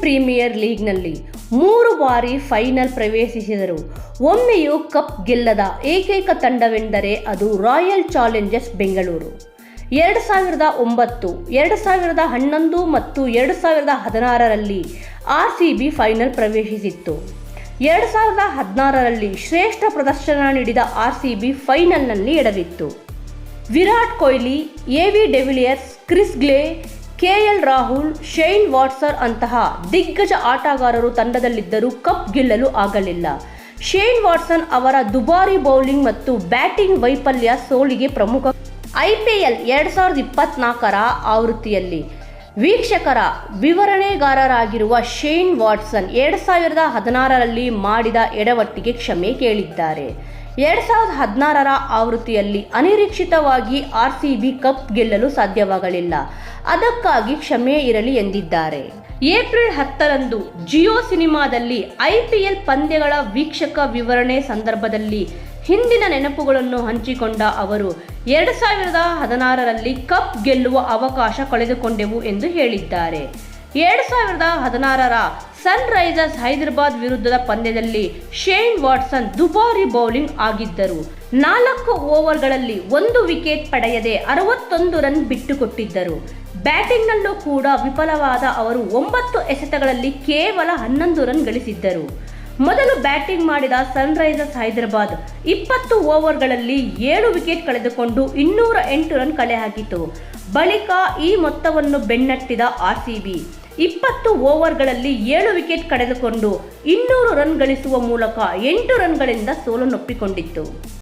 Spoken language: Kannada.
ಪ್ರೀಮಿಯರ್ ಲೀಗ್ನಲ್ಲಿ ಮೂರು ಬಾರಿ ಫೈನಲ್ ಪ್ರವೇಶಿಸಿದರು. ಒಮ್ಮೆಯೂ ಕಪ್ ಗೆಲ್ಲದ ಏಕೈಕ ತಂಡವೆಂದರೆ ಅದು ರಾಯಲ್ ಚಾಲೆಂಜರ್ಸ್ ಬೆಂಗಳೂರು. ಎರಡು ಸಾವಿರದ ಒಂಬತ್ತು, ಎರಡು ಸಾವಿರದ ಹನ್ನೊಂದು ಮತ್ತು ಎರಡು ಸಾವಿರದ ಹದಿನಾರರಲ್ಲಿ ಆರ್ ಸಿ ಬಿ ಫೈನಲ್ ಪ್ರವೇಶಿಸಿತ್ತು. ಎರಡು ಸಾವಿರದ ಹದಿನಾರರಲ್ಲಿ ಶ್ರೇಷ್ಠ ಪ್ರದರ್ಶನ ನೀಡಿದ ಆರ್ ಸಿ ಬಿ ಫೈನಲ್ನಲ್ಲಿ ಎಡವಿತ್ತು. Virat Kohli, A B de Villiers, Chris Gayle K L Rahul, Shane Watson ಅಂತಹ ದಿಗ್ಗಜ ಆಟಗಾರರು ತಂಡದಲ್ಲಿದ್ದರೂ ಕಪ್ ಗೆಲ್ಲಲು ಆಗಲಿಲ್ಲ. ಶೇನ್ ವಾಟ್ಸನ್ ಅವರ ದುಬಾರಿ ಬೌಲಿಂಗ್ ಮತ್ತು ಬ್ಯಾಟಿಂಗ್ ವೈಫಲ್ಯ ಸೋಲಿಗೆ ಪ್ರಮುಖ ಐಪಿಎಲ್ ಎರಡು ಸಾವಿರದ ಇಪ್ಪತ್ನಾಲ್ಕರ ಆವೃತ್ತಿಯಲ್ಲಿ. ವೀಕ್ಷಕರ ವಿವರಣೆಗಾರರಾಗಿರುವ ಶೇನ್ ವಾಟ್ಸನ್ ಎರಡು ಸಾವಿರದ ಹದಿನಾರರಲ್ಲಿ ಮಾಡಿದ ಎಡವಟ್ಟಿಗೆ ಕ್ಷಮೆ ಕೇಳಿದ್ದಾರೆ. ಎರಡು ಸಾವಿರದ ಹದಿನಾರರ ಆವೃತ್ತಿಯಲ್ಲಿ ಅನಿರೀಕ್ಷಿತವಾಗಿ ಆರ್ ಸಿ ಬಿ ಕಪ್ ಗೆಲ್ಲಲು ಸಾಧ್ಯವಾಗಲಿಲ್ಲ. ಅದಕ್ಕಾಗಿ ಕ್ಷಮೆ ಇರಲಿ ಎಂದಿದ್ದಾರೆ. ಏಪ್ರಿಲ್ ಹತ್ತರಂದು ಜಿಯೋ ಸಿನಿಮಾದಲ್ಲಿ ಐಪಿಎಲ್ ಪಂದ್ಯಗಳ ವೀಕ್ಷಕ ವಿವರಣೆ ಸಂದರ್ಭದಲ್ಲಿ ಹಿಂದಿನ ನೆನಪುಗಳನ್ನು ಹಂಚಿಕೊಂಡ ಅವರು, ಎರಡು ಸಾವಿರದ ಹದಿನಾರರಲ್ಲಿ ಕಪ್ ಗೆಲ್ಲುವ ಅವಕಾಶ ಕಳೆದುಕೊಂಡೆವು ಎಂದು ಹೇಳಿದ್ದಾರೆ. ಎರಡು ಸಾವಿರದ ಹದಿನಾರರ ಸನ್ ರೈಸರ್ಸ್ ಹೈದರಾಬಾದ್ ವಿರುದ್ಧದ ಪಂದ್ಯದಲ್ಲಿ ಶೇನ್ ವಾಟ್ಸನ್ ದುಬಾರಿ ಬೌಲಿಂಗ್ ಆಗಿದ್ದರು. ನಾಲ್ಕು ಓವರ್ಗಳಲ್ಲಿ ಒಂದು ವಿಕೆಟ್ ಪಡೆಯದೆ ಅರವತ್ತೊಂದು ರನ್ ಬಿಟ್ಟುಕೊಟ್ಟಿದ್ದರು. ಬ್ಯಾಟಿಂಗ್ನಲ್ಲೂ ಕೂಡ ವಿಫಲವಾದ ಅವರು ಒಂಬತ್ತು ಎಸೆತಗಳಲ್ಲಿ ಕೇವಲ ಹನ್ನೊಂದು ರನ್ ಗಳಿಸಿದ್ದರು. ಮೊದಲು ಬ್ಯಾಟಿಂಗ್ ಮಾಡಿದ ಸನ್ರೈಸರ್ಸ್ ಹೈದರಾಬಾದ್ ಇಪ್ಪತ್ತು ಓವರ್ಗಳಲ್ಲಿ ಏಳು ವಿಕೆಟ್ ಕಳೆದುಕೊಂಡು ಇನ್ನೂರ ಎಂಟು ರನ್ ಕಲೆ ಹಾಕಿತು. ಬಳಿಕ ಈ ಮೊತ್ತವನ್ನು ಬೆನ್ನಟ್ಟಿದ ಆರ್ಸಿಬಿ. ಇಪ್ಪತ್ತು ಓವರ್ಗಳಲ್ಲಿ ಏಳು ವಿಕೆಟ್ ಕಳೆದುಕೊಂಡು ಇನ್ನೂರು ರನ್ ಗಳಿಸುವ ಮೂಲಕ ಎಂಟು ರನ್ಗಳಿಂದ ಸೋಲನ್ನೊಪ್ಪಿಕೊಂಡಿತ್ತು